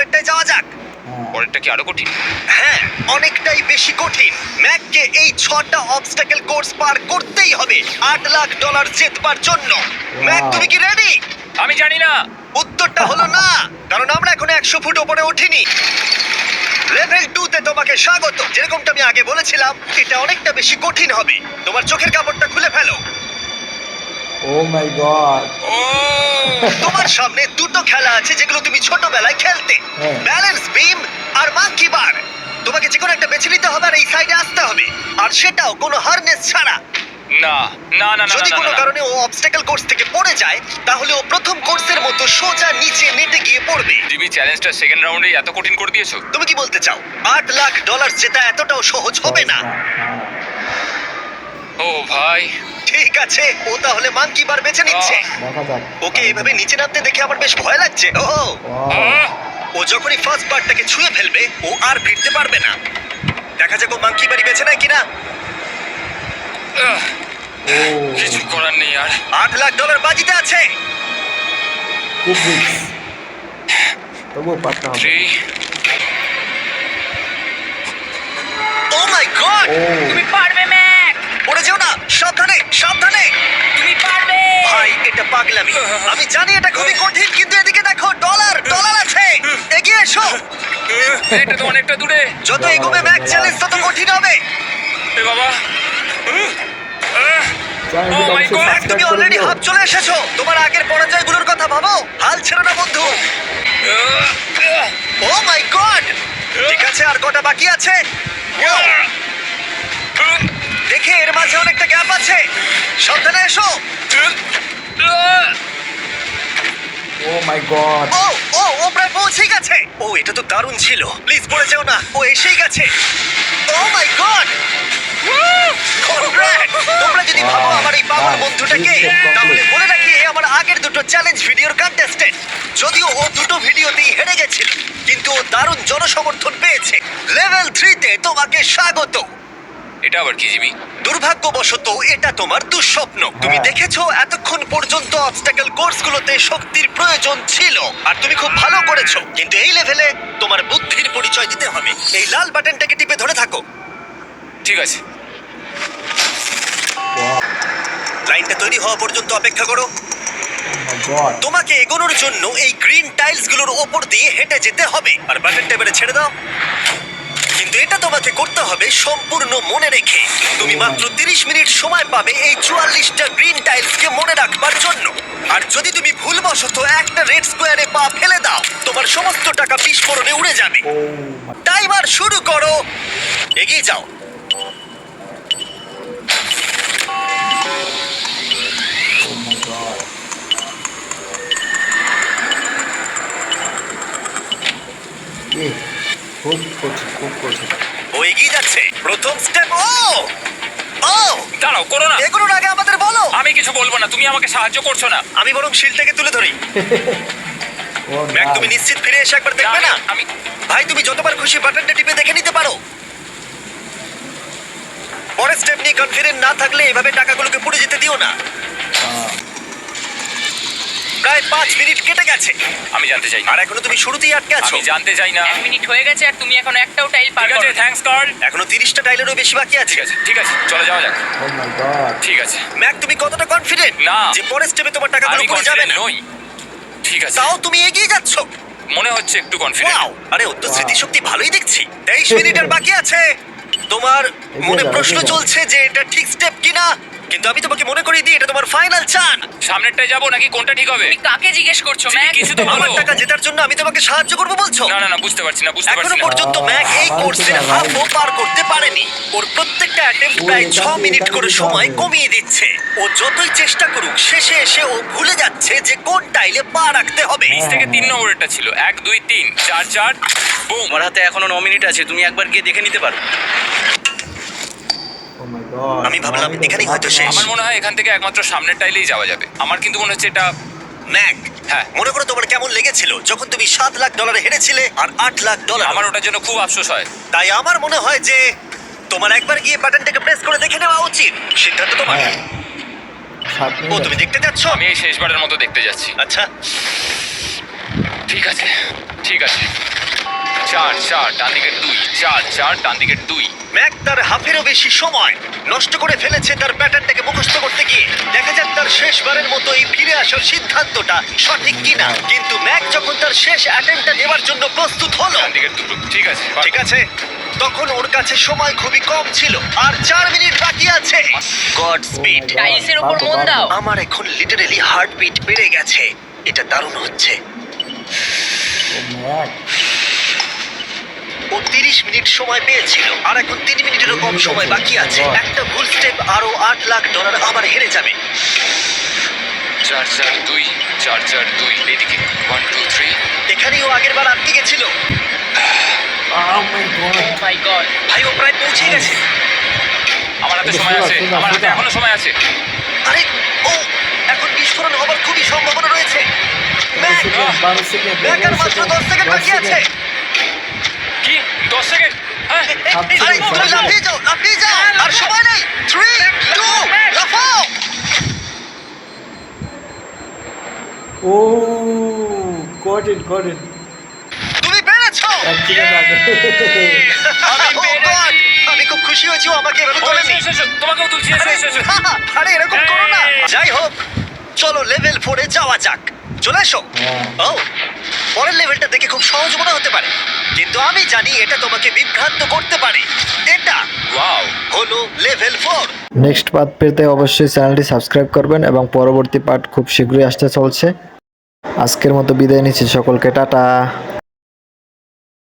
পরেরটায় যাওয়া যাক। হ্যাঁ। পরেরটা কি আরও কঠিন? হ্যাঁ অনেকটাই বেশি কঠিন। ম্যাককে এই ছটা অবস্টাকেল কোর্স পার করতেই হবে। আট লাখ ডলার জেতবার জন্য। ম্যাক তুমি কি রেডি আমি জানি না। উত্তরটা হলো না কারণ আমরা এখন একশো ফুট ওপরে উঠিনি। লেভেল টু তে তোমাকে স্বাগত। যেরকমটা আমি আগে বলেছিলাম এটা অনেকটা বেশি কঠিন হবে। তোমার চোখের কাপড়টা খুলে ফেলো। ও মাই গড তোমার সামনে দুটো খেলা আছে যেগুলো তুমি ছোটবেলায় খেলতে। হ্যাঁ। ব্যালেন্স বিম আর মাঙ্কি বার তোমাকে যে কোনো একটা বেছে নিতে হবে আর এই সাইডে আসতে হবে। আর সেটাও কোনো হারনেস ছাড়া। না না না না যদি কোনো। কারণে ও অবস্টাকেল কোর্স থেকে পড়ে যায় তাহলে ও প্রথম কোর্সের মতো সোজা নিচে নেটে গিয়ে পড়বে। জিমি চ্যালেঞ্জটা সেকেন্ড রাউন্ডে এত কঠিন করে দিয়েছ? তুমি কি বলতে চাও? আট লাখ ডলার জেতা এতটাও সহজ হবে না। হ্যাঁ। ও ভাই ঠিক আছে ও তাহলে মাঙ্কি বার বেছে নিচ্ছে। দেখা যাক। ওকে এইভাবে নিচে নামতে দেখে আমার বেশ ভয় লাগছে। ও আহ! ও যখনই ফার্স্ট বারটাকে ছুঁয়ে ফেলবে ও আর ফিরতে পারবে না। দেখা যাক ও মাঙ্কি বাড়ি বেছে নেয় কিনা। আহ! ও কিছু করার নেই আর। আট লাখ ডলার বাজিতে আছে। খুব রিস্ক তবুও পারতে হবে। Three oh my god oh. তুমি পারবে ম্যাক পড়ে যেও না সাবধানে সাবধানে তুমি পারবে ভাই এটা পাগলামি। আমি জানি এটা খুবই কঠিন কিন্তু এদিকে দেখো ডলার ডলার আছে। এগিয়ে এসো। এটা তো অনেকটা দূরে। যত এগোবে ব্যাক চ্যালেঞ্জ তত কঠিন হবে। এ বাবা! চ্যানেলটি Oh তুমি অলরেডি হাফ চলে এসেছ। তোমার আগের পরাজয়গুলোর কথা ভাবো। হাল ছেড়ো না বন্ধু! ও মাই গড ঠিক আছে আর কটা বাকি আছে! দেখে এর মাঝে অনেকটা গ্যাপ আছে। সাবধানে এসো! ও মাই গড ও ও ও প্রায় পৌঁছে গেছে। ও এটা তো দারুণ ছিল। প্লিজ পড়ে যেও না। ও এসেই গেছে। ও মাই গড তোমরা যদি ভাবো আমার এই পাওয়ার বন্ধুটাকে তাহলে বলে রাখি এ আমার আগের দুটো চ্যালেঞ্জ ভিডিওর কন্টেস্টেন্ট যদিও ও দুটো ভিডিওতেই হেরে গেছিল কিন্তু ও দারুণ জনসমর্থন পেয়েছে। লেভেল থ্রিতে তোমাকে স্বাগত। এটা আবার কি জিমি? দুর্ভাগ্যবশত এটা তোমার দুঃস্বপ্ন। তুমি হ্যাঁ। দেখেছ এতক্ষণ পর্যন্ত অবস্টাকেল কোর্সগুলোতে শক্তির প্রয়োজন ছিল। আর তুমি খুব ভালো করেছ কিন্তু এই লেভেলে তোমার বুদ্ধির পরিচয় দিতে হবে। এই লাল বাটনটাকে টিপে ধরে থাকো। ঠিক আছে। লাইনটা তৈরি হওয়া পর্যন্ত অপেক্ষা করো। তোমাকে এগোনোর জন্য এই গ্রিন টাইলসগুলোর ওপর দিয়ে হেঁটে যেতে হবে। আর বাটনটা এবারে ছেড়ে দাও। তোমাকে করতে হবে সম্পূর্ণ মনে রেখে। তুমি মাত্র 30 মিনিট সময় পাবে এই চুয়াল্লিশটা গ্রিন টাইলস কে মনে রাখবার জন্য। আর যদি তুমি ভুলবশত একটা রেড স্কোয়ারে পা ফেলে দাও তোমার সমস্ত টাকা বিস্ফোরণে উড়ে যাবে। টাইমার শুরু করো। এগিয়ে যাও। খুব কঠিন খুব কঠিন। ও এগিয়ে যাচ্ছে। প্রথম স্টেপ ও! ও! দাঁড়াও করো না। এগুলোর আগে আমাদের বলো। আমি কিছু বলব না তুমি আমাকে সাহায্য করছ না। আমি বরং শিলটাকে তুলে ধরি। ও ম্যাক তুমি নিশ্চিত ফিরে এসে একবার দেখবে না? আমি- ভাই তুমি যতবার খুশি বাটনটা টিপে দেখে নিতে পারো। পরের স্টেপ নিয়ে কনফিডেন্ট না থাকলে এভাবে টাকাগুলোকে পুড়ে যেতে দিও না। প্রায় পাঁচ মিনিট কেটে গেছে। আমি জানতে চাই। না আর এখনও তুমি শুরুতেই আটকে আছো। আমি জানতে চাই না। এক মিনিট হয়ে গেছে আর তুমি এখন একটাও টাইল পার ঠিক আছে করো থ্যাঙ্কস কার্ল এখনও তিরিশটা টাইলেরও বেশি বাকি আছে। ঠিক আছে ঠিক আছে চলে যাওয়া যাক। ও মাই গড ঠিক আছে। ম্যাক তুমি কতটা কনফিডেন্ট না। যে পরের স্টেপে তোমার টাকাগুলো আমি পুড়ে যাবে না? নই। ঠিক আছে। তাও তুমি এগিয়ে যাচ্ছ? মনে হচ্ছে একটু কনফিডেন্ট ওয়াও আরে ও তো স্মৃতিশক্তি ভালোই দেখছি। তেইশ মিনিটের বাকি আছে। তোমার মনে প্রশ্ন এগিয়ে। চলছে যে এটা ঠিক স্টেপ কিনা? কিন্তু আমি তোমাকে মনে করিয়ে দিই এটা তোমার ফাইনাল চান সামনেরটায় যাব নাকি কোনটা ঠিক হবে? তুমি কাকে জিজ্ঞেস করছ ম্যাক কিছু তো বলো। আমার টাকা জেতার জন্য আমি তোমাকে সাহায্য করব বলছো? না না না বুঝতে পারছি না বুঝতে এখনও পারছি না। পর্যন্ত ম্যাক এই কোর্সের ও পার করতে পারেনি। ওর প্রত্যেকটা অ্যাটেম্প প্রায় ছ মিনিট করে সময় কমিয়ে দিচ্ছে। ও যতই চেষ্টা করুক শেষে এসে ও ভুলে যাচ্ছে যে কোন টাইলে পা রাখতে হবে। নিচ থেকে তিন নম্বরেরটা ছিল। এক দুই তিন চার চার বুম আমার হাতে এখনও ন মিনিট আছে তুমি একবার গিয়ে দেখে নিতে পারো। আমি ভাবলাম এখানেই হয়তো শেষ। আমার মনে হয় এখান থেকে একমাত্র সামনের টাইলেই যাওয়া যাবে। আমার কিন্তু মনে হচ্ছে এটা ম্যাক হ্যাঁ। মনে করো তোমার কেমন লেগেছিল? যখন তুমি সাত লাখ ডলারে হেরেছিলে আর আট লাখ ডলার আমার ওটার জন্য খুব আফসোস হয়। তাই আমার মনে হয় যে তোমার একবার গিয়ে বাটনটাকে প্রেস করে দেখে নেওয়া উচিত। সিদ্ধান্ত তোমার। হ্যাঁ। ও তুমি দেখতে যাচ্ছ? আমি এই শেষবারের মতো দেখতে যাচ্ছি। আচ্ছা। ঠিক আছে। ঠিক আছে। চার চার ডান দিকের দুই চার চার ডান দিকের দুই। ম্যাক তার হাফেরও বেশি সময়। নষ্ট করে ফেলেছে তার প্যাটার্নটাকে মুখস্থ করতে গিয়ে। দেখা যাক তার শেষবারের মতো এই ফিরে আসার সিদ্ধান্তটা সঠিক কিনা। কিন্তু ম্যাক যখন তার শেষ অ্যাটেম্পটা নেবার জন্য প্রস্তুত হলো ডান দিকের দুটো ঠিক আছে ঠিক আছে তখন ওর কাছে সময় খুবই কম ছিল। আর চার মিনিট বাকি আছে। গড স্পিড টাইলসের উপর মন দাও। আমার এখন লিটারেলি হার্টবিট বেড়ে গেছে। এটা দারুণ হচ্ছে। ও তিরিশ মিনিট সময় পেয়েছিল। আর এখন তিন মিনিটেরও কম সময় বাকি আছে। একটা ভুল স্টেপ আরও আট লাখ ডলার আবার হেরে যাবে। চার চার দুই চার চার দুই এদিকে ওয়ান টু থ্রি এখানেই ও আগের বার আটকে গেছিল। Oh মাই গড ভাই ও প্রায় পৌঁছে গেছে। আমার হাতে সময় আছে। আমার হাতে। এখনও সময় আছে। আরে ও এখন বিস্ফোরণ হবার খুবই সম্ভাবনা রয়েছে। ম্যাক, ম্যাক আর মাত্র দশ সেকেন্ড বাকি আছে। দশ সেকেন্ড হ্যাঁ আরে তুমি সাত লাফিয়ে যাও লাফিয়ে যাও আর সময় নেই থ্রি টু লাফাও Oh. তুমি পেরেছ। আমি পেরেছি। আমি খুব খুশি হয়েছি ও আমাকে এভাবে তোলেনি। তোমাকেও তুলছি আরে এরকম করো না। যাই হোক চলো লেভেল ফোরে যাওয়া যাক। চলে এসো। ও, পরের লেভেলটা দেখে খুব সহজ মনে হতে পারে। কিন্তু আমি জানি এটা তোমাকে বিভ্রান্ত করতে পারে। এটা ওয়াও হলো লেভেল ফোর নেক্সট পার্ট পেতে অবশ্যই চ্যানেলটি সাবস্ক্রাইব করবেন এবং পরবর্তী পার্ট খুব শীঘ্রই আসতে চলছে। আজকের মতো বিদায় নিচ্ছি সকলকে, টাটা।